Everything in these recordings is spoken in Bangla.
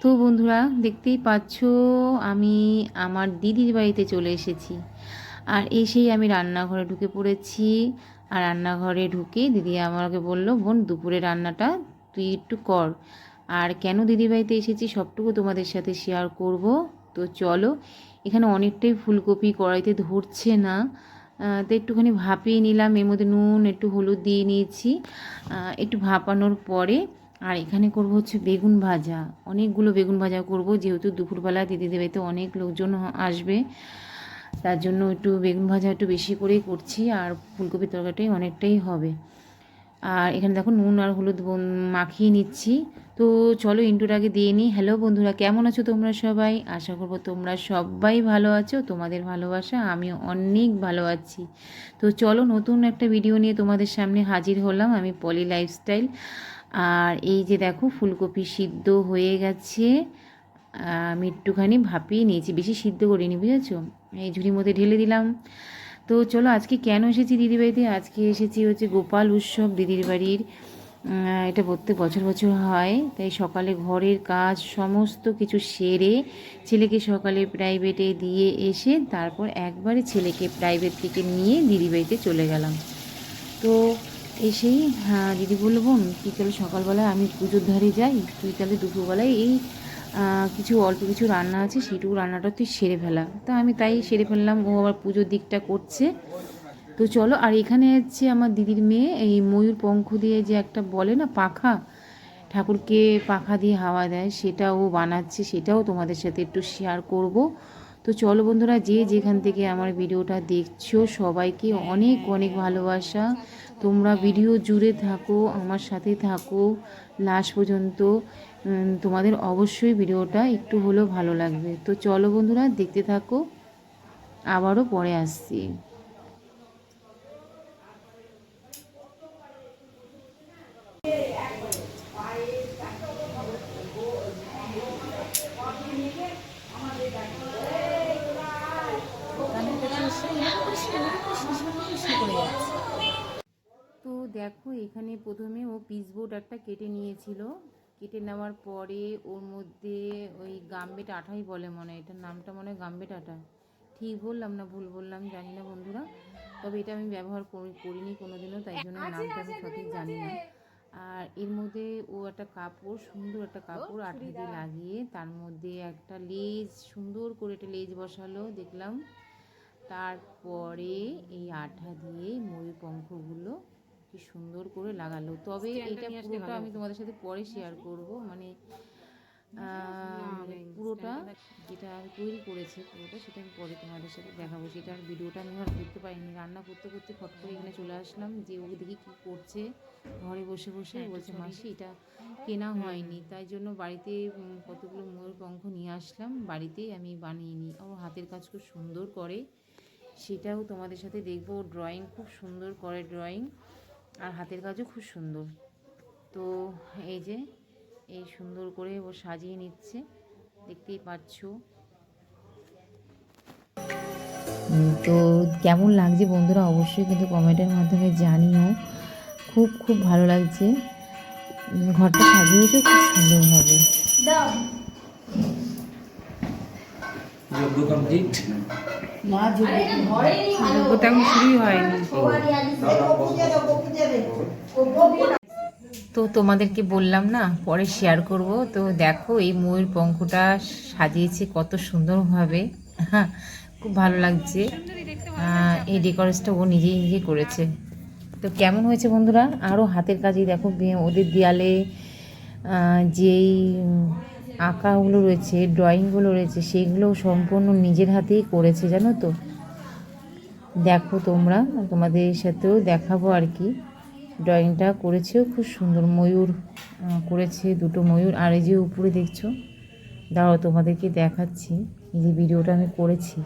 তো বন্ধুরা, দেখতেই পাচ্ছ, আমি আমার দিদির বাড়িতে চলে এসেছি। আর এসেই আমি রান্নাঘরে ঢুকে পড়েছি। আর রান্নাঘরে ঢুকে দিদি আমাকে বলল, বোন, দুপুরে রান্নাটা তুই একটু কর। আর কেন দিদির বাড়িতে এসেছি সবটুকু তোমাদের সাথে শেয়ার করব। তো চলো, এখানে অনেকটাই ফুলকপি কড়াইতে ধরছে না। তো একটুখানি ভাপিয়ে নিলাম, এর মধ্যে নুন, একটু হলুদ দিয়ে নিয়েছি। একটু ভাপানোর পরে আর এখানে করব হচ্ছে বেগুন ভাজা। অনেকগুলো বেগুন ভাজা করব, যেহেতু দুপুরবেলা দিদিদের বাড়িতে অনেক লোকজন আসবে, তার জন্য একটু বেগুন ভাজা একটু বেশি করেই করছি, আর ফুলকপির তরকারিটাই অনেকটাই হবে। আর এখানে দেখো নুন আর হলুদ মাখিয়ে নিচ্ছি। তো চলো ইন্টুর আগে দিয়ে নিই। হ্যালো বন্ধুরা, কেমন আছো তোমরা সবাই? আশা করব তোমরা সবাই ভালো আছো, তোমাদের ভালোবাসা আমি অনেক ভালো আছি। তো চলো নতুন একটা ভিডিও নিয়ে তোমাদের সামনে হাজির হলাম আমি পলি লাইফস্টাইল। আর এই যে দেখো, ফুলকপি সিদ্ধ হয়ে গেছে। আমি, একটুখানি ভাপিয়ে নিয়েছি, বেশি সিদ্ধ করিনি, বুঝেছ? এই ঝুড়ির মধ্যে ঢেলে দিলাম। তো চলো, আজকে কেন এসেছি দিদির বাড়িতে আজকে এসেছি হচ্ছে গোপাল উৎসব দিদির বাড়ির। এটা প্রত্যেক বছর বছর হয়, তাই সকালে ঘরের কাজ সমস্ত কিছু সেরে ছেলেকে সকালে প্রাইভেটে দিয়ে এসে তারপর একবারে ছেলেকে প্রাইভেট থেকে নিয়ে দিদির বাড়িতে চলে গেলাম। তো এসেই হ্যাঁ দিদি বলল, বোন তুই তাহলে সকালবেলায় আমি পুজোর ধারে যাই, তুই তাহলে দুপুরবেলায় এই কিছু অল্প কিছু রান্না আছে সেইটুকু রান্নাটা তুই সেরে ফেলা। তা আমি তাই সেরে ফেললাম, ও আবার পুজোর দিকটা করছে। তো চলো, আর এখানে হচ্ছে আমার দিদির মেয়ে, এই ময়ূর পঙ্খ দিয়ে যে একটা বলে না, পাখা, ঠাকুরকে পাখা দিয়ে হাওয়া দেয়, সেটা ও বানাচ্ছে, সেটাও তোমাদের সাথে একটু শেয়ার করব। তো চলো বন্ধুরা, যে যেখান থেকে আমার ভিডিওটা দেখছ, সবাইকে অনেক অনেক ভালোবাসা। তোমরা ভিডিও জুড়ে থাকো, আমার সাথে থাকো। লাস্ট পর্যন্ত তোমাদের অবশ্যই ভিডিওটা একটু হলেও ভালো লাগবে। তো চলো বন্ধুরা, দেখতে থাকো। আবারও পরে আসছি তো দেখো এখানে প্রথমে ও পিসবোর্ড একটা কেটে নিয়েছিল। কেটে নেওয়ার পরে ওর মধ্যে ওই গাম্বেট আঠাই বলে মনে হয়। এটার নামটা মনে হয় গাম্বেট আঠা ঠিক বললাম না ভুল বললাম জানি না বন্ধুরা। তবে এটা আমি ব্যবহার করি করিনি কোনোদিনও তাই জন্য নামটা আমি সঠিক জানি না। আর এর মধ্যে ও একটা কাপড় সুন্দর একটা কাপড় আঠা দিয়ে লাগিয়ে তার মধ্যে একটা লেজ সুন্দর করে একটা লেজ বসালো দেখলাম। তারপরে এই আঠা দিয়ে ময়ূর পঙ্খগুলো কি সুন্দর করে লাগালো। তবে এটা পুরোটা আমি তোমাদের সাথে পরে শেয়ার করব। মানে মানে পুরোটা যেটা আমি তৈরি করেছি পুরোটা সেটা আমি পরে তোমাদের সাথে দেখাবো। সেটা সেটার ভিডিওটা আমি আর করতে পারিনি রান্না করতে করতে ফট করে এখানে চলে আসলাম যে ওকে দেখি কী করছে। ঘরে বসে বসে বলছে মাসি এটা কেনা হয়নি। তাই জন্য বাড়িতে কতগুলো ময়ূর পঙ্খ নিয়ে আসলাম। বাড়িতেই আমি বানিয়ে নিই। ও হাতের কাজ খুব সুন্দর করে। সেটাও তোমাদের সাথে দেখব। ড্রয়িং খুব সুন্দর করে ড্রয়িং আর হাতের কাজও খুব সুন্দর। তো এই যে এই সুন্দর করে ও সাজিয়ে নিচ্ছে দেখতেই পাচ্ছ। তো কেমন লাগছে বন্ধুরা অবশ্যই কিন্তু কমেন্টের মাধ্যমে জানিও। খুব খুব ভালো লাগছে। ঘরটা সাজিয়েছে খুব সুন্দরভাবে যোগ্য এখন শুরুই হয়নি। তো তোমাদেরকে বললাম না, পরে শেয়ার করব। তো দেখো, এই ময়ূর পঙ্খটা সাজিয়েছে কত সুন্দরভাবে। হ্যাঁ খুব ভালো লাগছে। এই ডেকোরেশনটা ও নিজেই নিজে করেছে। তো কেমন হয়েছে বন্ধুরা? আরও হাতের কাজেই দেখো ওদের দেয়ালে যেই আঁকাগুলো রয়েছে ড্রয়িংগুলো রয়েছে, সেগুলো সম্পূর্ণ নিজের হাতেই করেছে, জানো তো? দেখো তোমরা, তোমাদের সাথেও দেখাবো আর কি। ড্রয়িংটা করেছেও খুব সুন্দর ময়ূর করেছে দুটো ময়ূর। আর এই যে উপরে দেখছ, দাঁড়াও তোমাদেরকে দেখাচ্ছি, এই যে ভিডিওটা আমি করেছি।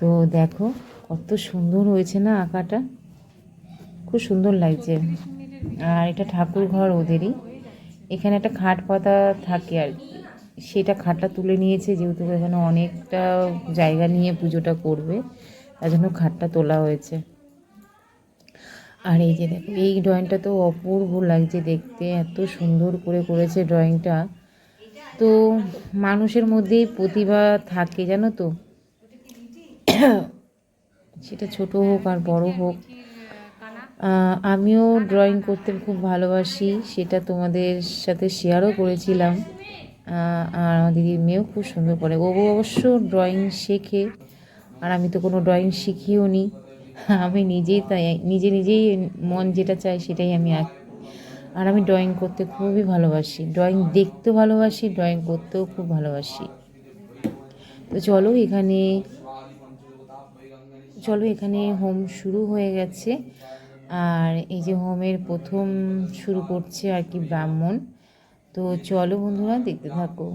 তো দেখো, কত সুন্দর হয়েছে না আঁকাটা? খুব সুন্দর লাগছে। আর এটা ঠাকুর ঘর ওদেরই। এখানে একটা খাট পাতা থাকে আর কি। সেটা খাটটা তুলে নিয়েছে, যেহেতু এখানে অনেকটা জায়গা নিয়ে পুজোটা করবে, তার জন্য খাটটা তোলা হয়েছে। আর এই যে দেখো, এই ড্রয়িংটা তো অপূর্ব লাগছে দেখতে, এত সুন্দর করে করেছে ড্রয়িংটা তো মানুষের মধ্যেই প্রতিভা থাকে, জানো তো? সেটা ছোট হোক আর বড় হোক। আমিও ড্রয়িং করতে খুব ভালোবাসি, সেটা তোমাদের সাথে শেয়ারও করেছিলাম। আর আমার দিদির মেয়েও খুব সুন্দর করে। ও অবশ্য ড্রয়িং শেখে, আর আমি তো কোনো ড্রয়িং শিখিও নি। আমি নিজেই তাই, নিজে নিজেই মন যেটা চাই সেটাই আমি আঁকি আর আমি ড্রয়িং করতে খুবই ভালোবাসি। ড্রয়িং দেখতেও ভালোবাসি ড্রয়িং করতেও খুব ভালোবাসি। তো চলো এখানে চলো এখানে হোম শুরু হয়ে গেছে। আর এই যে হোমের প্রথম শুরু করছে আর কি ব্রাহ্মণ। তো চলো বন্ধুরা, দেখতে থাকো।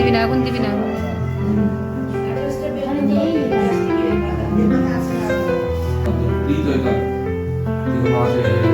দিবি না এখন দিবি না। Thank 이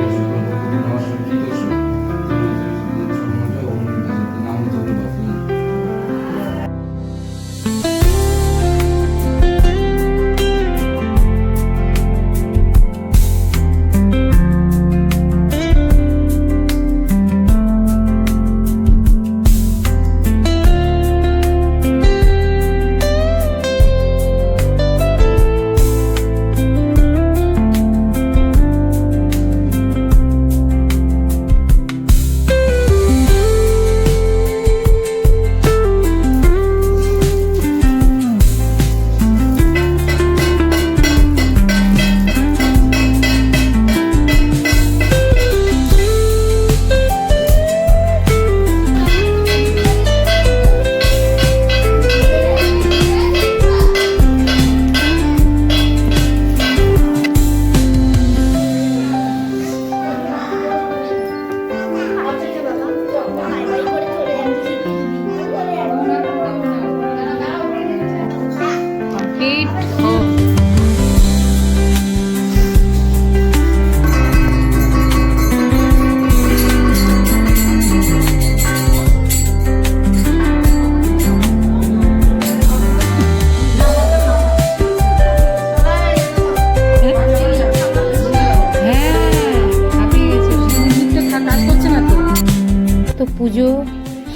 পুজো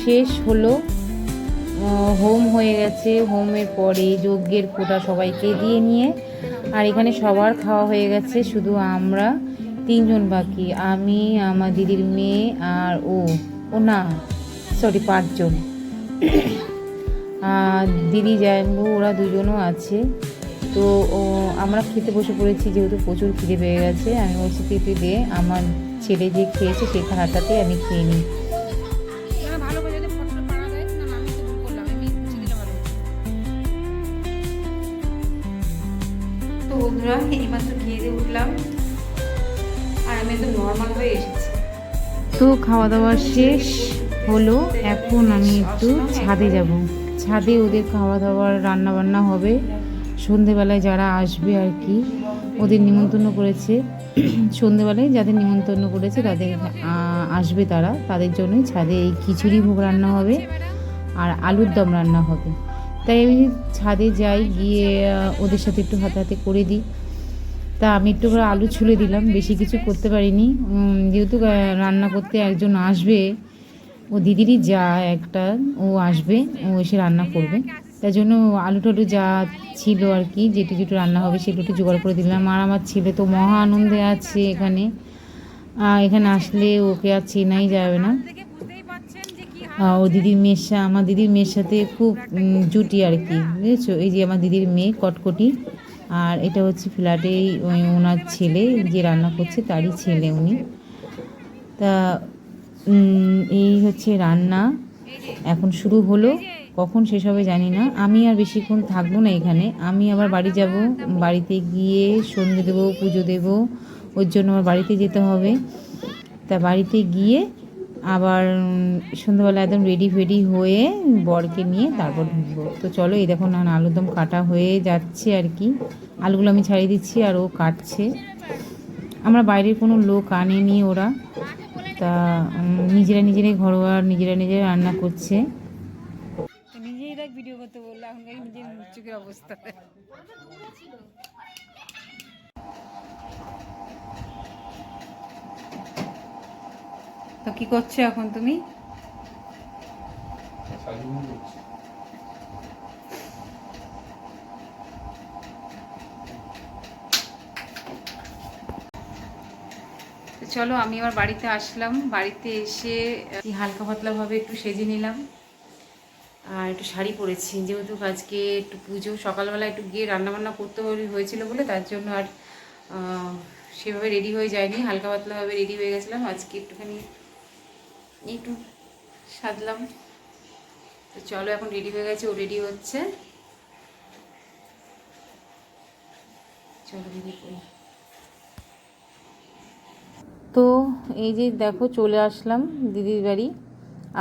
শেষ হলো। হোম হয়ে গেছে। হোমের পরে যজ্ঞের ফোঁটা সবাইকে দিয়ে নিয়ে। আর এখানে সবার খাওয়া হয়ে গেছে, শুধু আমরা। তিনজন বাকি, আমি, আমার দিদির মেয়ে আর ও। ও না সরি পাঁচজন। আর দিদি জায়ম্বু, ওরা দুজনও আছে। তো আমরা খেতে বসে পড়েছি, যেহেতু প্রচুর খিদে পেয়ে গেছে। আমি বলছি তুই তুই দে, আমার ছেলে যে খেয়েছে, সে আমি খেয়ে নিই। আর আমি নর্মাল হয়ে এসেছি। তো খাওয়া দাওয়া শেষ হলো। এখন আমি একটু ছাদে যাব। ছাদে ওদের খাওয়া দাওয়ার রান্না বান্না হবে। সন্ধেবেলায় যারা আসবে আর কি, ওদের নিমন্ত্রণ করেছে। সন্ধেবেলায় যাদের নিমন্ত্রণ করেছে, তাদের আসবে তারা। তাদের জন্যই ছাদে এই খিচুড়ি ভোগ রান্না হবে আর আলুর দম রান্না হবে। তাই আমি ছাদে যাই, গিয়ে ওদের সাথে একটু হাতে হাতে করে দিই। তা আমি একটু করে আলু ছুলে দিলাম, বেশি কিছু করতে পারিনি। যেহেতু রান্না করতে একজন আসবে, ও দিদিরই যা একটা, ও আসবে, ও এসে রান্না করবে। তাই জন্য আলু টালু যা ছিল আর কি, যেটু যেটু রান্না হবে সেগুলো একটু জোগাড় করে দিলাম। আর আমার ছেলে তো মহা আনন্দে আছে এখানে। এখানে আসলে ওকে আর চেনাই যাবে না। ও দিদির মেয়ের আমার দিদির মেয়ের সাথে খুব জুটি আর কি, বুঝেছ? এই যে আমার দিদির মেয়ে, কটকটি। আর এটা হচ্ছে ফ্ল্যাটেই ওনার ছেলে, যে রান্না করছে তারই ছেলে উনি। তা এই হচ্ছে রান্না। এখন শুরু হলো, কখন শেষ হবে জানি না। আমি আর বেশিক্ষণ থাকব না এখানে। আমি আবার বাড়ি যাব, বাড়িতে গিয়ে সন্ধে দেবো, পুজো দেবো, ওর জন্য আমার বাড়িতে যেতে হবে। তা বাড়িতে গিয়ে আবার সন্ধ্যাবেলা একদম রেডি ফেডি হয়ে বরকে নিয়ে তারপর ঢুকবো। তো চলো, এই দেখো না আলুদম কাটা হয়ে যাচ্ছে আর কি। আলুগুলো আমি ছাড়িয়ে দিচ্ছি আর ও কাটছে। আমরা বাইরের কোনো লোক আনেনি ওরা। তা নিজেরা নিজেরাই ঘরোয়া, নিজেরা নিজেরা রান্না করছে। নিজেই দেখ ভিডিও করতে বলল নিজের চোখের অবস্থা। কি করছ এখন তুমি? চলো, আমি আবার বাড়িতে আসলাম। বাড়িতে এসে হালকা পাতলাভাবে একটু সেজে নিলাম। আর একটু শাড়ি পরেছি। যেহেতু আজকে একটু পুজো, সকালবেলা একটু গিয়ে রান্নাবান্না করতে হয়ে- হয়েছিল বলে তার জন্য আর সেভাবে রেডি হয়ে যায়নি। হালকা পাতলাভাবে রেডি হয়ে গেছিলাম। আজকে একটুখানি একটু সাজলাম। তো চলো, এখন রেডি হয়ে গেছে, ও রেডি হচ্ছে। চলো রেডি করি। তো এই যে দেখো, চলে আসলাম দিদির বাড়ি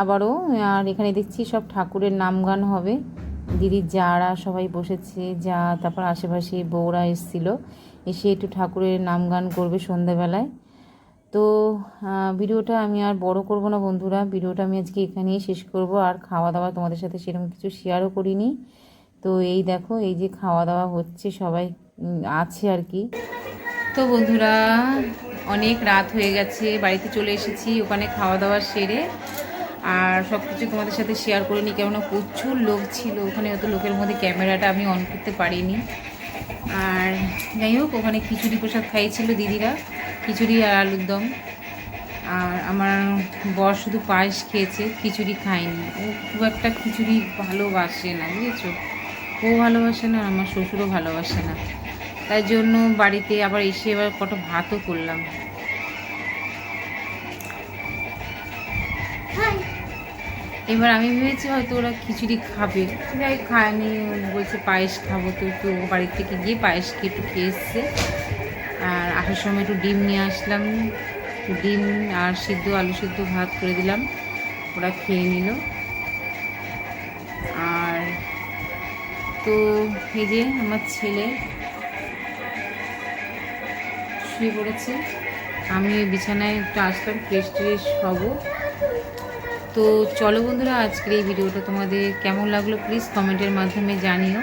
আবারও। আর এখানে দেখছি সব ঠাকুরের নাম গান হবে। দিদির যারা সবাই বসেছে, যা তারপর আশেপাশে বউরা এসেছিল, এসে একটু ঠাকুরের নাম গান করবে সন্ধ্যাবেলায় তো ভিডিওটা আমি আর বড় করব না বন্ধুরা। ভিডিওটা আমি আজকে এখানেই শেষ করব। আর খাওয়া দাওয়া তোমাদের সাথে সেরকম কিছু শেয়ারও করিনি। তো, এই দেখো, এই যে খাওয়া দাওয়া হচ্ছে, সবাই আছে আর কি। তো বন্ধুরা, অনেক রাত হয়ে গেছে, বাড়িতে চলে এসেছি, ওখানে খাওয়া দাওয়া সেরে। আর সব কিছু তোমাদের সাথে শেয়ার করে নিই, কেননা প্রচুর লোক ছিল, ওখানে অত লোকের মধ্যে ক্যামেরাটা আমি অন করতে পারিনি। আর যাই হোক, ওখানে খিচুড়ি প্রসাদ খাইয়েছিল দিদিরা। খিচুড়ি আর আলুর দম। আর আমার বর শুধু পায়েস খেয়েছে খিচুড়ি খায়নি। ও খুব একটা খিচুড়ি ভালোবাসে না বুঝেছ? ও ভালোবাসে না আমার শ্বশুরও ভালোবাসে না। তাই জন্য বাড়িতে আবার এসে এবার কত ভাতও করলাম। এবার আমি ভেবেছি হয়তো ওরা খিচুড়ি খাবে। যাই খায়নি বলছে পায়েস খাব তো একটু বাড়ির থেকে গিয়ে পায়েস খেয়ে একটু খেয়ে এসছে। আসার সময় একটু ডিম নিয়ে আসলাম। ডিম আর সিদ্ধ, আলু সিদ্ধ ভাত করে দিলাম। ওরা খেয়ে নিল। আর তো এই যে আমার ছেলে শুয়ে পড়েছে। আমি বিছানায় একটু আসলাম ফ্রেশ ট্রেশ হব। তো চলো বন্ধুরা, আজকের এই ভিডিওটা তোমাদের কেমন লাগল প্লিজ কমেন্টের মাধ্যমে জানিও।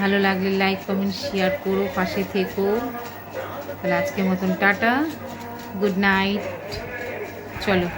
ভালো লাগলে লাইক কমেন্ট শেয়ার করো, পাশে থেকো। তাহলে আজকের মতন টাটা গুড নাইট চলো